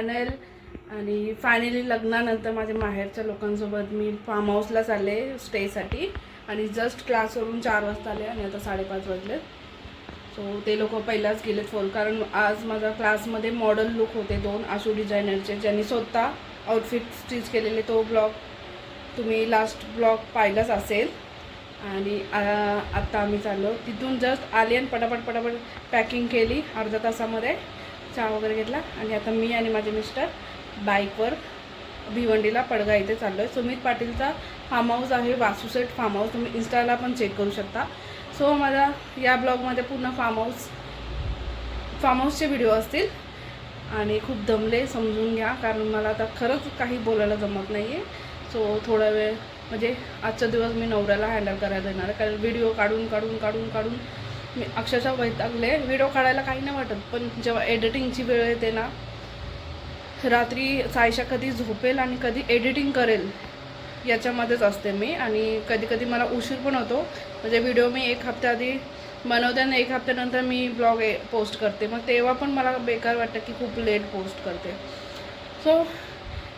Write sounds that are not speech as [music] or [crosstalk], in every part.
Welcome आणि finally लग्नानंतर माझ्या माहेरच्या लोकांसोबत मी फार्म हाऊसला चालले स्टेसाठी आणि जस्ट क्लासवरून चार वाजता आले आणि आता साडेपाच वाजले. सो ते लोक पहिलाच गेले फोन कारण आज माझा क्लासमध्ये मॉडल लुक होते दोन आशू डिझायनरचे ज्यांनी स्वतः आउटफिट स्टिच केलेले तो ब्लॉग तुम्ही लास्ट ब्लॉग पाहिलाच असेल. आणि आत्ता आम्ही चाललो. तिथून जस्ट आली आणि पटापट पटापट पॅकिंग केली अर्ध्या तासामध्ये. चहा वगैरे घेतला आणि आता मी आणि माझे मिस्टर बाईकवर भिवंडीला पडगा इथे चाललो आहे सुमित पाटीलचा फार्म हाऊस आहे वासुसेट फार्म हाऊस तुम्ही इन्स्टाला पण चेक करू शकता. सो माझा या ब्लॉगमध्ये पूर्ण फार्म हाऊस फार्म हाऊसचे व्हिडिओ असतील. आणि खूप दमले समजून घ्या कारण मला आता खरंच काही बोलायला जमत नाही आहे सो थोडा वेळ म्हणजे आजचा दिवस मी नवऱ्याला हँडल करायला देणार आहे. कारण व्हिडिओ काढून काढून काढून काढून मी अक्षरशः वैतागले. व्हिडिओ काढायला काही नाही वाटत पण जेव्हा एडिटिंगची वेळ येते ना रात्री सायशा कधी झोपेल आणि कधी एडिटिंग करेल याच्यामध्येच असते मी. आणि कधी कधी मला उशीर पण होतो. म्हणजे व्हिडिओ मी एक हप्त्याआधी बनवते आणि एक हप्त्यानंतर मी ब्लॉग पोस्ट करते. मग तेव्हा पण मला बेकार वाटतं की खूप लेट पोस्ट करते. सो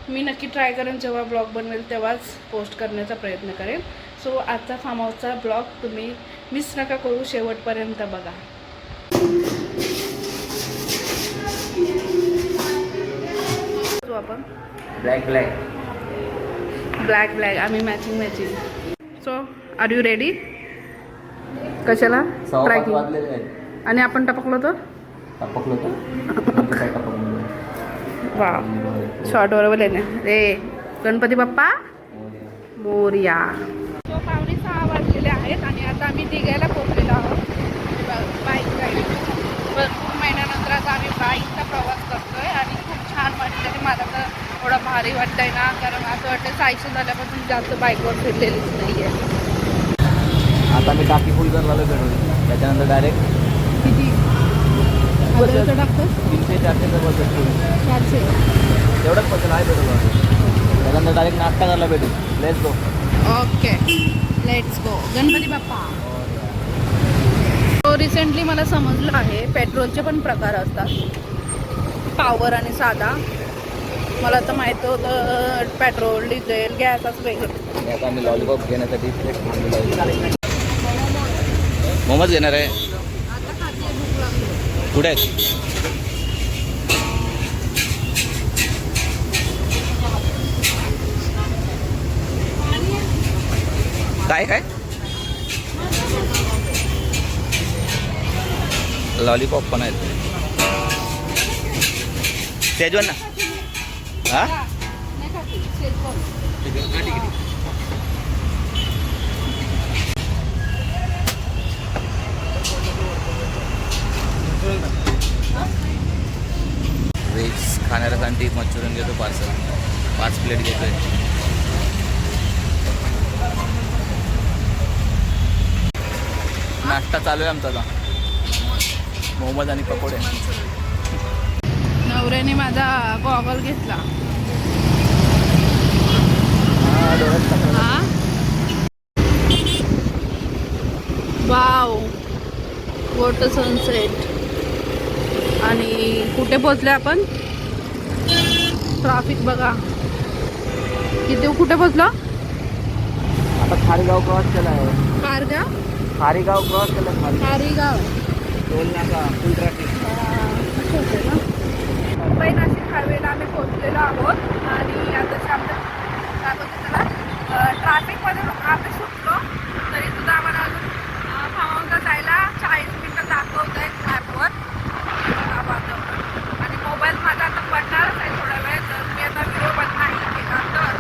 मी नक्की ट्राय करेन जेव्हा ब्लॉग बनवेल तेव्हाच पोस्ट करण्याचा प्रयत्न करेन. सो आजचा फार्म हाऊसचा ब्लॉग तुम्ही मिस नका करू शेवटपर्यंत बघा. आपण. ब्लॅक ब्लॅक ब्लॅक ब्लॅक आम्ही matching matching so are you ready कशाला? ट्रॅकिंग आणि आपण टपकलो तर? टपकलो वा शॉर्ट बरोबर लेणे रे गणपती बाप्पा? मोर्या. तो पावणे सहा आहेत आणि आता आम्ही दिघायला पोहोचलेलो आहोत. बाईक राईड भरपूर महिन्यानंतर आता आम्ही बाईकचा प्रवास करतोय आणि खूप छान वाटतं मला तर थोडं भारी वाटतंय ना कारण असं वाटतं सायशे झाल्यापासून जास्त बाईकवर फिरलेलीच नाही आहे आता मी टाकी फुल पेट्रोल त्याच्यानंतर डायरेक्ट किती? टाकतोस? तीनशे चारशेचं फुल चारशे. तेवढंच बसेल आहे पेट्रोल त्याच्यानंतर डायरेक्ट नाश्ता करायला भेटेल let's go okay. Let's go Ganpati Bappa. तो रिसेंटली मला समजलं आहे पेट्रोलचे पण प्रकार असतात. पावर आणि साधा. मला तर माहिती होतं पेट्रोल डिझेल गॅस असं वेगळं आम्ही लॉलीपॉप घेण्यासाठी आहे. मोमोज घेणार आहे. कुठे आहेत? काय काय? लॉलीपॉप पण आहेत. सेजवान ना? हा? शेजवान. व्हेज खाणाऱ्यासाठी मंचुरियन घेतो पार्सल पाच प्लेट घेतोय. नाश्ता चालू आहे आमचा मोमोज आणि पकोडे. नवऱ्याने माझा गॉगल घेतला. हा वाव. वॉटर सनसेट आणि कुठे पोचले आपण? ट्राफिक बघा. किती कुठे पोचलो? आता खारीगाव क्रॉस केला आहे कारगाव खारीगाव क्रॉस केला खारी. खारीगाव. टोल नाका फुल ट्रॅफिक मुंबई नाशिक हायवेला आम्ही पोहोचलेलो आहोत. आणि आता आमच्या काय बोलतो त्याला ट्रॅफिकमध्ये आम्ही तरी सुद्धा आम्हाला अजून फार्महाऊसला जायला चाळीस मिनटं दाखवत आहेत मॅपवर आणि मोबाईल माझा आता पडणारच आहे थोडा वेळ तर मी आता व्हिडिओ पण नाही केला तर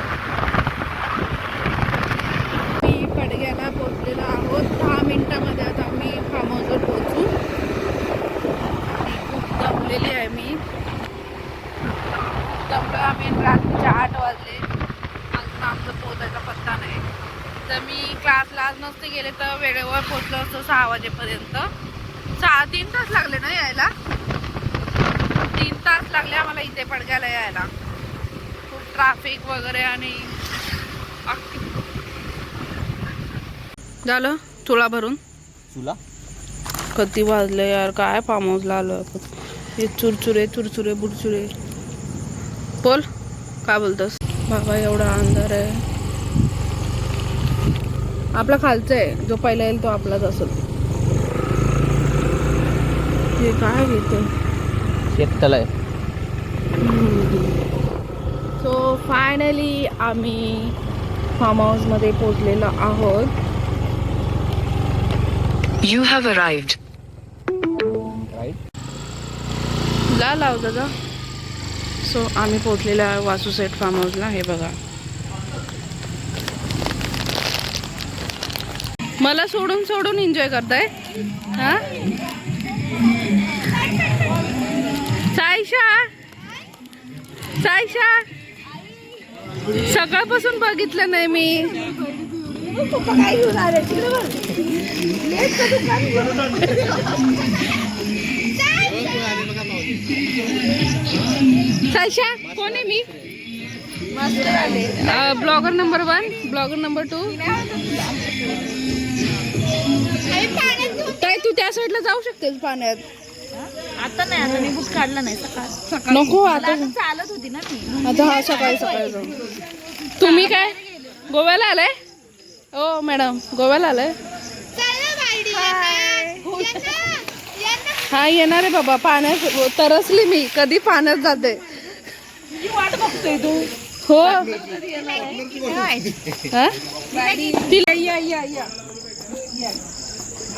मी पडग्याला पोहोचलेलो आहोत दहा मिनटामध्ये आता आम्ही फार्म हाऊसवर पोहोचू आणि खूप दमलेली आहे मी दमलो आम्ही रात्रीचे आठ वाजले अजून आमचं पोचायचा पत्ता नाही तर मी क्लासला आज नसते गेले तर वेळेवर पोचलो असतो सहा वाजेपर्यंत. सहा तीन तास लागले ना यायला? तीन तास लागले आम्हाला इथे पडग्याला यायला. खूप ट्रॅफिक वगैरे आणि झालं? चुळा भरून? तुला किती वाजले यार? काय फार्म हाऊसला आलो? हे चुरचुरे चुरचुरे बुरचुरे बोल काय बोलतोस? बाबा एवढा अंधार आहे. आपला खालचा आहे. जो पहिला येईल तो आपलाच असेल. हे काय घेतो शेततळ आहे. सो फायनली आम्ही फार्म हाऊसमध्ये पोचलेलो आहोत. Have arrived. राईट ला लाव दादा. सो आम्ही पोचलेलो आहे वासू सेट फार्म हाऊसला हे बघा. मला सोडून सोडून एन्जॉय करताय. हा? साईशा साईशा सकाळपासून बघितलं नाही मी. साईशा कोण आहे मी? Blogger number one blogger number two. ताई तू त्या साईडला जाऊ शकतेस पाण्यात. आता नाही आता मी बुट काढला नाही सकाळ. नको आता चालत होती ना मी. आता हा सकाळी सकाळी जाऊ. तुम्ही काय? गोव्याला आलाय? ओ मॅडम गोव्याला आलाय. हा येणार आहे बाबा पाण्यात तरसली मी कधी पाण्यात जाते. वाट बघतोय तू. हो. हा? तिला या या या.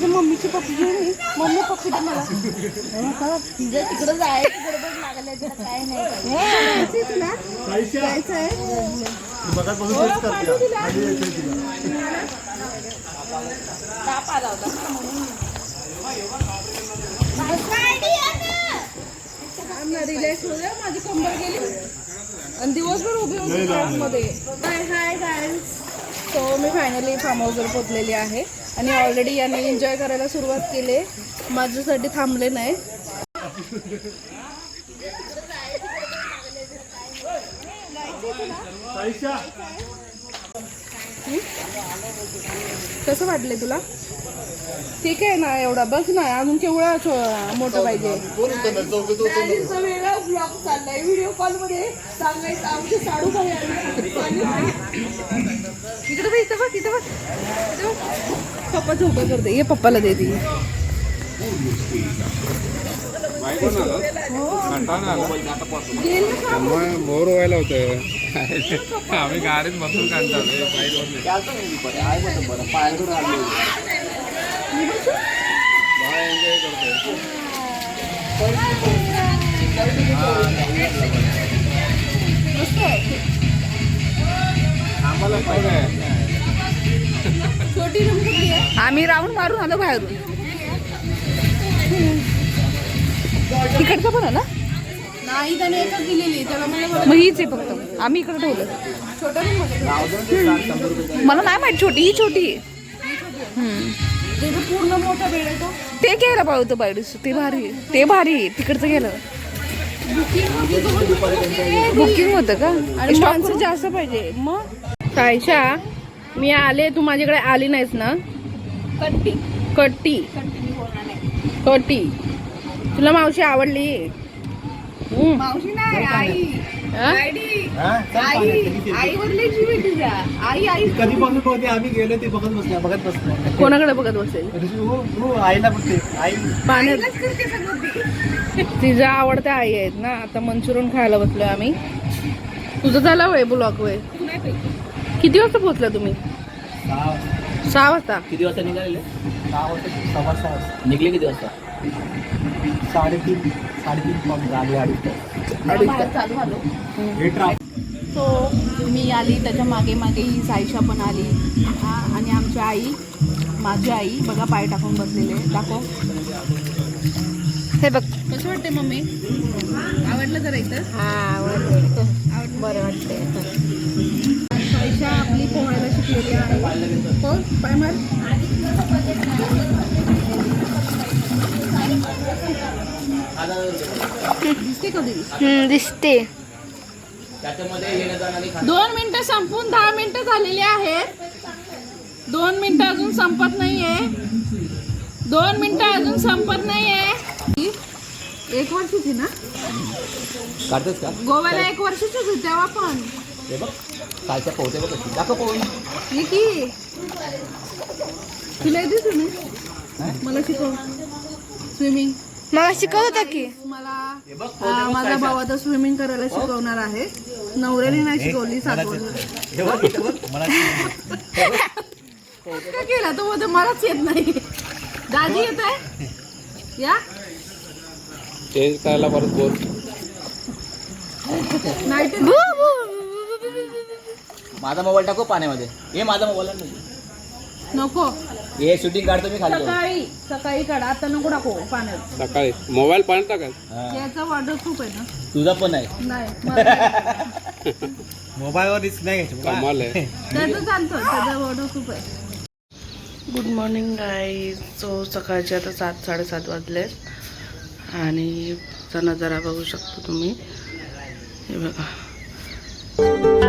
माझ्या मम्मीची पप्पी घेऊन मम्मी पप्पी दे मला. तिचं तिकडं जायचं लागलं तिला काय नाही जायचंय तुला जायचंय ताप आला होता म्हणून रिलॅक्स द्या माझी कंबर गेली आणि दिवसभर उभी होती मध्ये हाय हाय. गाईज सो मी फायनली फार्म हाऊसवर पोचलेली आहे. आणि ऑलरेडी याने एन्जॉय करायला सुरुवात केली. माझ्यासाठी थांबले नाही. कसं वाटले तुला? ठीक आहे ना एवढा. बस ना अजून केवढा मोठं पाहिजे. वेगळा ब्लॉग चाललाय व्हिडिओ कॉलमध्ये सांगायचं आमचे साडू काय इकडे बघ इथं बघ इथं बघ. इथं बघ. पप्पा झोपा करते. ये पप्पाला दे ती? मोर व्हायला होतं आम्ही गाडीत बसून काढतात छोटी रूम आम्ही राऊंड मारून आलो बाहेरून. तिकडचं पण ना? नाही त्याने एकच दिलेली त्याला मग हीच आहे फक्त. आम्ही इकडे ठेवलं. मला नाही माहीत छोटी ही छोटी आहे. हम्म. पूर्ण मोठा बेड आहे तो. ते घ्यायला पाहिजे होतं बायडूस ते भारी. ते भारी. तिकडचं गेलं बुकिंग होतं का? माणसं जास्त पाहिजे. मग? सायशा मी आले तू माझ्याकडे आली नाहीस ना? कट्टी. कट्टी. कट्टी तुला मावशी आवडली? हम्म. मावशी नाही आई. हा? आई आई वरली जीव आहे तुझ्या. आई आई. कधीपासून बघते आम्ही गेलो ते बघत बसल्या बघत बसल्या कोणाकडे बघत बसेल? हो हो आईला बघते आई. पाण्यात. तिच्या आवडत्या आई आहेत ना आता मंचुरियन खायला बसलोय आम्ही. तुझं झाला वय ब्लॉक वय? किती वाजता पोहोचला तुम्ही? सहा सहा वाजता. किती वाजता निघालेले? सहा वाजता सव्वा सहा वाजता. निघले किती वाजता? साडेतीन साडेतीन पाऊन झाले अडीच सो मी आली त्याच्यामागे मागे ही साईशा पण आली. हा, आणि आमची आई माझी आई बघा पाय टाकून बसलेले. दाखव. हे बघ. कसं वाटते मम्मी? आवडलं जरा इथं? हा आवडलं. बरं वाटतंय. पैशा आपली पोहायला शिकलेली आहे. हो पाय मार दिसते. दोन मिनिटं संपून दहा मिनिटं झालेली आहेत. दोन मिनिटं अजून संपत नाहीये. दोन मिनिटं अजून संपत नाहीये. एक वर्षाची ना? काढतेस का? गोव्याला एक वर्षाचीच होती तेव्हा पण. हे बघ कालच्या पोहते बघ कशी. दाखव पोहून. हे की तुला येते स्विमिंग मला शिकव. स्विमिंग मग शिकवत होता की मला माझा भाऊ आता स्विमिंग करायला शिकवणार आहे. नवऱ्याने नाही शिकवली सातवण का केला? तो बोलतो मलाच येत नाही. [laughs] दादी येत आहे? या. चेंज करायला परत बोल. नाईट माझा मोबाईल टाकू पाण्यामध्ये? हे माझा मोबाईल नाही नको. हे शूटिंग काढतो मी खाली सकाळी सकाळी काढा. आता नको टाकू पाण्यात. सकाळी. मोबाईल पाण्यात टाकाल? हा. याचा वॉटर खूप आहे ना. तुझा पण आहे. नाही [laughs] मला- मोबाईलवर रिस्क नाही घ्यायची. बाबा. कमाल आहे. [laughs] त्याचं चालतं त्याचा वॉटर खूप आहे. गुड मॉर्निंग गाई सो सकाळचे आता सात साडेसात वाजलेत. आणि चा नजारा बघू शकतो तुम्ही. हे बघा.